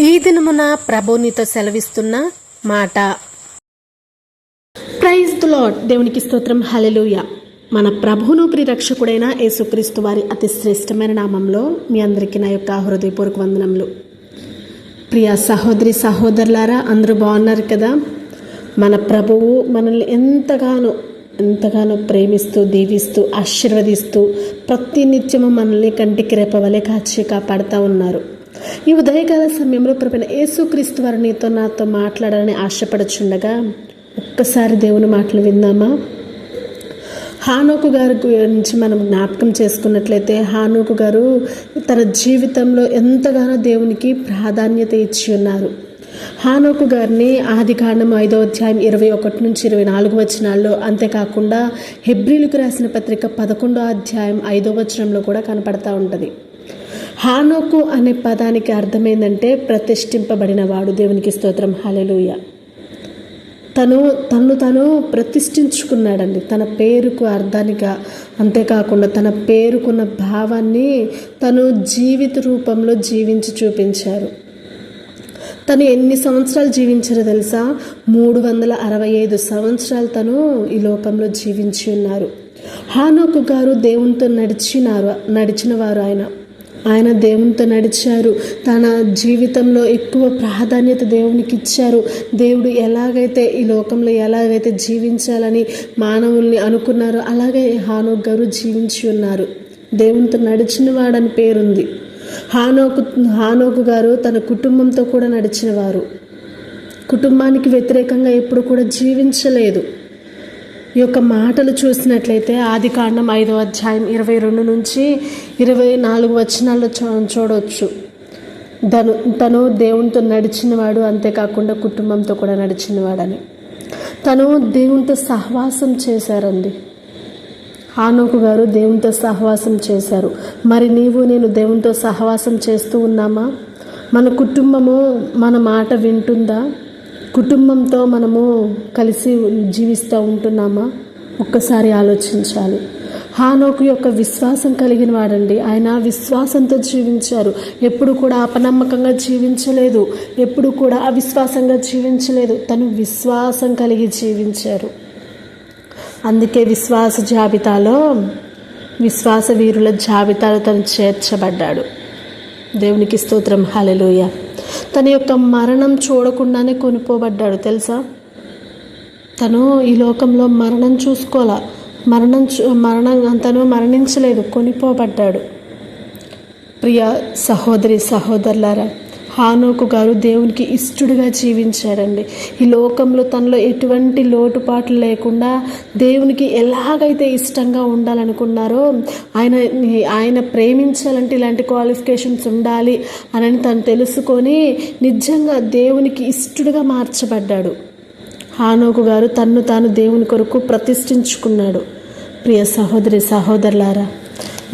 ఈ దినమున ప్రభునితో సెలవిస్తున్న మాట. ప్రైజ్ ది దేవునికి స్తోత్రం. హల్లెలూయా మన ప్రభువును ప్రిరక్షకుడైన యేసుక్రీస్తు వారి అతి శ్రేష్టమైన నామంలో మీ అందరికీ నా యొక్క హృదయపూర్వక వందనములు. ప్రియ సహోదరి సహోదరులారా అందరూ బాగున్నారు కదా? మన ప్రభువు మనల్ని ఎంతగానో ఎంతగానో ప్రేమిస్తూ దీవిస్తూ ఆశీర్వదిస్తూ ప్రతి నిత్యము మనల్ని కంటికి రేపవలే కాచి కాపాడుతూ ఉన్నారు. ఈ ఉదయకాల సమయంలో ప్రపంచ యేసుక్రీస్తు వారు నీతో నాతో మాట్లాడాలని ఆశపడుచుండగా ఒక్కసారి దేవుని మాటలు విందామా? హానోకు గారి గురించి మనం జ్ఞాపకం చేసుకున్నట్లయితే హానోకు గారు తన జీవితంలో ఎంతగానో దేవునికి ప్రాధాన్యత ఇచ్చి ఉన్నారు. హానోకు గారిని ఆది కాండం ఐదో అధ్యాయం ఇరవై ఒకటి నుంచి ఇరవై నాలుగు వచనాల్లో అంతేకాకుండా హెబ్రిలకు రాసిన పత్రిక పదకొండో అధ్యాయం ఐదో వచనంలో కూడా కనపడతా ఉంటుంది. హానోకు అనే పదానికి అర్థమైందంటే ప్రతిష్ఠింపబడినవాడు. దేవునికి స్తోత్రం. హలెలుయ తను తను తను ప్రతిష్ఠించుకున్నాడండి. తన పేరుకు అర్థానిగా అంతేకాకుండా తన పేరుకున్న భావాన్ని తను జీవిత రూపంలో జీవించి చూపించారు. తను ఎన్ని సంవత్సరాలు జీవించారో తెలుసా? మూడు వందల అరవై ఐదు సంవత్సరాలు తను ఈ లోకంలో జీవించి ఉన్నారు. హానోకు గారు దేవునితో నడిచినారు నడిచిన వారు ఆయన. ఆయన దేవునితో నడిచారు. తన జీవితంలో ఎక్కువ ప్రాధాన్యత దేవునికి ఇచ్చారు దేవుడు ఎలాగైతే ఈ లోకంలో ఎలాగైతే జీవించాలని మానవుల్ని అనుకున్నారో అలాగే హానోక్ గారు జీవించి ఉన్నారు. దేవునితో నడిచిన వాడని పేరుంది. హానోకు హానోకు గారు తన కుటుంబంతో కూడా నడిచినవారు కుటుంబానికి వ్యతిరేకంగా ఎప్పుడు కూడా జీవించలేదు. ఈ యొక్క మాటలు చూసినట్లయితే ఆది కాండం ఐదో అధ్యాయం ఇరవై రెండు నుంచి ఇరవై నాలుగు వచనాల్లో చూడవచ్చు తను తను దేవునితో నడిచినవాడు అంతేకాకుండా కుటుంబంతో కూడా నడిచినవాడని. తను దేవునితో సహవాసం చేశారండి. ఆనోకు గారు దేవునితో సహవాసం చేశారు. మరి నీవు నేను దేవునితో సహవాసం చేస్తూ ఉన్నామా? మన కుటుంబము మన మాట వింటుందా? కుటుంబంతో మనము కలిసి జీవిస్తూ ఉంటున్నామా? ఒక్కసారి ఆలోచించాలి. హానోకు యొక్క విశ్వాసం కలిగిన వాడండి. ఆయన విశ్వాసంతో జీవించారు. ఎప్పుడు కూడా అపనమ్మకంగా జీవించలేదు. ఎప్పుడు కూడా అవిశ్వాసంగా జీవించలేదు. తను విశ్వాసం కలిగి జీవించారు. అందుకే విశ్వాస జాబితాలో విశ్వాస వీరుల జాబితాలో తను చేర్చబడ్డాడు. దేవునికి స్తోత్రం. హలలోయ తన యొక్క మరణం చూడకుండానే కొనిపోబడ్డాడు తెలుసా? తను ఈ లోకంలో మరణం చూసుకోవాలా మరణం చూ మరణం తను మరణించలేదు కొనిపోబడ్డాడు. ప్రియ సహోదరి సహోదరులారా హానోకు గారు దేవునికి ఇష్టడుగా జీవించారండి. ఈ లోకంలో తనలో ఎటువంటి లోటుపాట్లు లేకుండా దేవునికి ఎలాగైతే ఇష్టంగా ఉండాలనుకున్నారో ఆయన ఆయన ప్రేమించాలంటే ఇలాంటి క్వాలిఫికేషన్స్ ఉండాలి అని తను తెలుసుకొని నిజంగా దేవునికి ఇష్టడుగా మార్చబడ్డాడు. హానోకు గారు తన్ను తాను దేవుని కొరకు ప్రతిష్ఠించుకున్నాడు. ప్రియ సహోదరి సహోదరులారా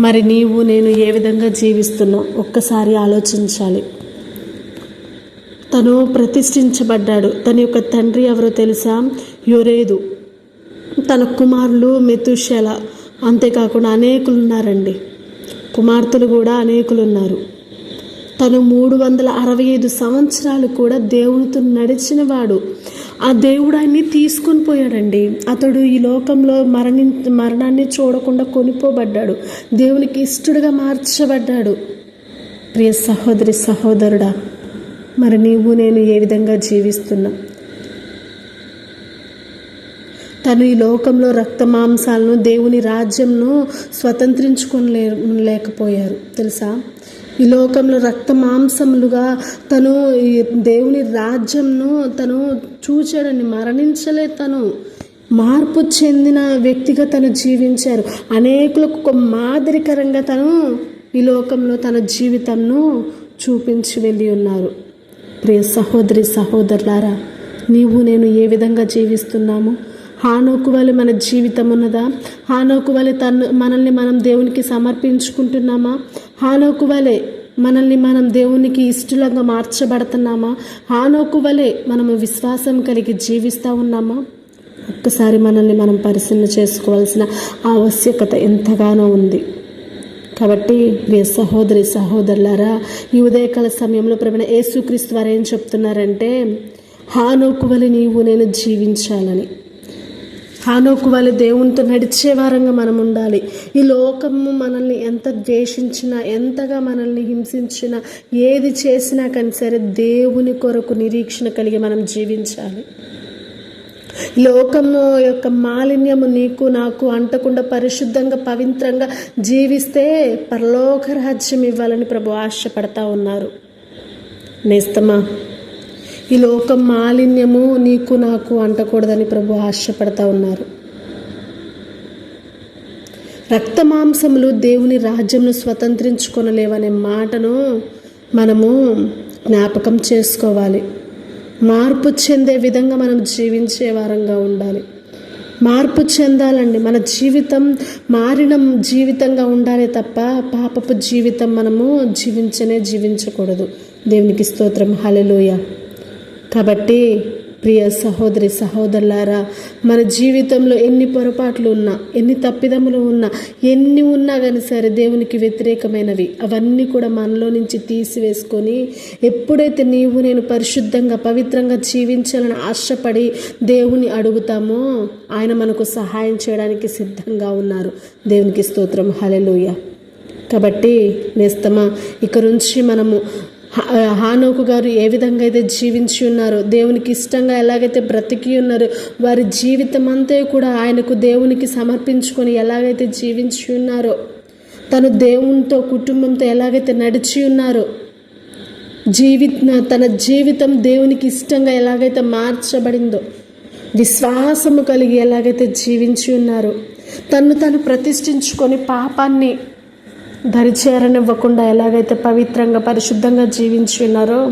మరి నీవు నేను ఏ విధంగా జీవిస్తున్నావు? ఒక్కసారి ఆలోచించాలి. తను ప్రతిష్ఠించబడ్డాడు. తన యొక్క తండ్రి ఎవరో తెలుసా? యురేదు. తన కుమారులు మెతుషెల. అంతేకాకుండా అనేకులు ఉన్నారండి కుమార్తెలు కూడా అనేకులు ఉన్నారు తను మూడు వందల అరవై ఐదు సంవత్సరాలు కూడా దేవునితో నడిచినవాడు. ఆ దేవుడు ఆయన్ని తీసుకొని పోయాడండి. అతడు ఈ లోకంలో మరణి మరణాన్ని చూడకుండా కొనిపోబడ్డాడు. దేవునికి ఇష్టడుగా మార్చబడ్డాడు. ప్రియ సహోదరి సహోదరుడా మరి నీవు నేను ఏ విధంగా జీవిస్తున్నా? తను ఈ లోకంలో రక్త మాంసాలను దేవుని రాజ్యంను స్వతంత్రించుకొని లేకపోయారు. తెలుసా? ఈ లోకంలో రక్త మాంసములుగా తను ఈ దేవుని రాజ్యంను తను చూచాడని మరణించలే తను. మార్పు చెందిన వ్యక్తిగా తను జీవించారు. అనేకులకు ఒక మాదిరికరంగా తను ఈ లోకంలో తన జీవితంను చూపించి వెళ్ళి ఉన్నారు. ప్రియ సహోదరి సహోదరులారా నీవు నేను ఏ విధంగా జీవిస్తున్నాము? హానోకు వలె మన జీవితం ఉన్నదా? హానోకు వలె తను మనల్ని మనం దేవునికి సమర్పించుకుంటున్నామా? హానోకు వలె మనల్ని మనం దేవునికి ఇష్టలంగా మార్చబడుతున్నామా? హానోకు వలె మనము విశ్వాసం కలిగి జీవిస్తూ ఉన్నామా? ఒక్కసారి మనల్ని మనం పరిశీలన చేసుకోవాల్సిన ఆవశ్యకత ఎంతగానో ఉంది. కాబట్టి ప్రియ సహోదరి సహోదరులారా ఈ ఉదయకాల సమయంలో ప్రవీణ యేసుక్రీస్తు వారు ఏం చెప్తున్నారంటే హానోకు వలె నీవు నేను జీవించాలని. హానోకు వాళ్ళ దేవునితో నడిచే వారంగా మనం ఉండాలి. ఈ లోకము మనల్ని ఎంత ద్వేషించినా ఎంతగా మనల్ని హింసించినా ఏది చేసినా కానీ సరే దేవుని కొరకు నిరీక్షణ కలిగి మనం జీవించాలి. లోకము యొక్క మాలిన్యము నీకు నాకు అంటకుండా పరిశుద్ధంగా పవిత్రంగా జీవిస్తే పరలోక రాజ్యం ఇవ్వాలని ప్రభు ఆశపడతా ఉన్నారు. నేస్తమా? ఈ లోకం మాలిన్యము నీకు నాకు అంటకూడదని ప్రభు ఆశపడతా ఉన్నారు. రక్తమాంసములు దేవుని రాజ్యంను స్వతంత్రించుకొనలేవనే మాటను మనము జ్ఞాపకం చేసుకోవాలి. మార్పు చెందే విధంగా మనం జీవించే వారంగా ఉండాలి. మార్పు చెందాలండి. మన జీవితం మారిన జీవితంగా ఉండాలి తప్ప పాపపు జీవితం మనము జీవించనే జీవించకూడదు. దేవునికి స్తోత్రం. హలలోయ కాబట్టి ప్రియ సహోదరి సహోదరులారా మన జీవితంలో ఎన్ని పొరపాట్లు ఉన్నా ఎన్ని తప్పిదములు ఉన్నా ఎన్ని ఉన్నా కానీ సరే దేవునికి వ్యతిరేకమైనవి. అవన్నీ కూడా మనలో నుంచి తీసివేసుకొని ఎప్పుడైతే నీవు నేను పరిశుద్ధంగా పవిత్రంగా జీవించాలని ఆశపడి దేవుని అడుగుతామో ఆయన మనకు సహాయం చేయడానికి సిద్ధంగా ఉన్నారు. దేవునికి స్తోత్రం. హలెలుయ కాబట్టి నేస్తమా ఇక నుంచి మనము హానోకు గారు ఏ విధంగా అయితే జీవించి ఉన్నారో దేవునికి ఇష్టంగా ఎలాగైతే బ్రతికి ఉన్నారో వారి జీవితం అంతా కూడా ఆయనకు దేవునికి సమర్పించుకొని ఎలాగైతే జీవించి ఉన్నారో తను దేవునితో కుటుంబంతో ఎలాగైతే నడిచి ఉన్నారో జీవి తన జీవితం దేవునికి ఇష్టంగా ఎలాగైతే మార్చబడిందో విశ్వాసము కలిగి ఎలాగైతే జీవించి ఉన్నారో తను తను ప్రతిష్ఠించుకొని పాపాన్ని దరిచేరనివ్వకుండా ఎలాగైతే పవిత్రంగా పరిశుద్ధంగా జీవించి ఉన్నారో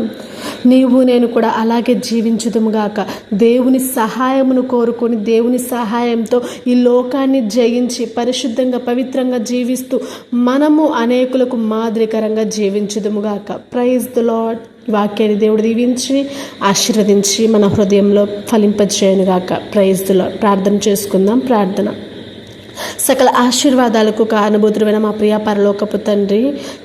నీవు నేను కూడా అలాగే జీవించుదుముగాక. దేవుని సహాయమును కోరుకొని దేవుని సహాయంతో ఈ లోకాన్ని జయించి పరిశుద్ధంగా పవిత్రంగా జీవిస్తూ మనము అనేకులకు మాదిరికరంగా జీవించుదుముగాక. ప్రైజ్ ద లాడ్ వాక్యాన్ని దేవుడు దీవించి ఆశీర్వదించి మన హృదయంలో ఫలింపజేయనుగాక. ప్రైజ్ ద లాడ్ ప్రార్థన చేసుకుందాం. ప్రార్థన. సకల ఆశీర్వాదాలకు కానుభూతుడైన మా ప్రియ పరలోకపు తండ్రి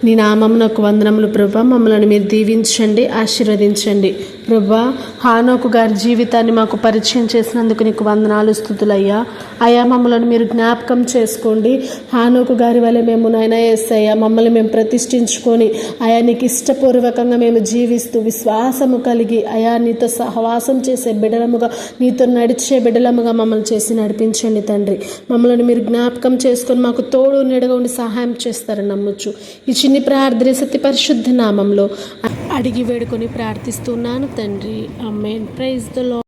నీ నామమునకు వందనములు ప్రభా మమ్మల్ని మీరు దీవించండి ఆశీర్వదించండి. ప్రభా హానోకు గారి జీవితాన్ని మాకు పరిచయం చేసినందుకు నీకు వందనాలు స్థుతులయ్యా. అయా మమ్మల్ని మీరు జ్ఞాపకం చేసుకోండి. హానోకు గారి వల్ల మేము నాయన ఏసయ్యా మమ్మల్ని మేము ప్రతిష్ఠించుకొని అయా నీకు ఇష్టపూర్వకంగా మేము జీవిస్తూ విశ్వాసము కలిగి అయా నీతో సహవాసం చేసే బిడలముగా నీతో నడిచే బిడలముగా మమ్మల్ని చేసి నడిపించండి తండ్రి. మమ్మల్ని మీరు జ్ఞాపకం చేసుకొని మాకు తోడు నీడగా ఉండి సహాయం చేస్తారని నమ్మొచ్చు ఈ చిన్ని ప్రార్థన సత్య పరిశుద్ధ నామంలో అడిగి వేడుకొని ప్రార్థిస్తున్నాను తండ్రి. అమ్మేన్ ప్రైజ్ ద లో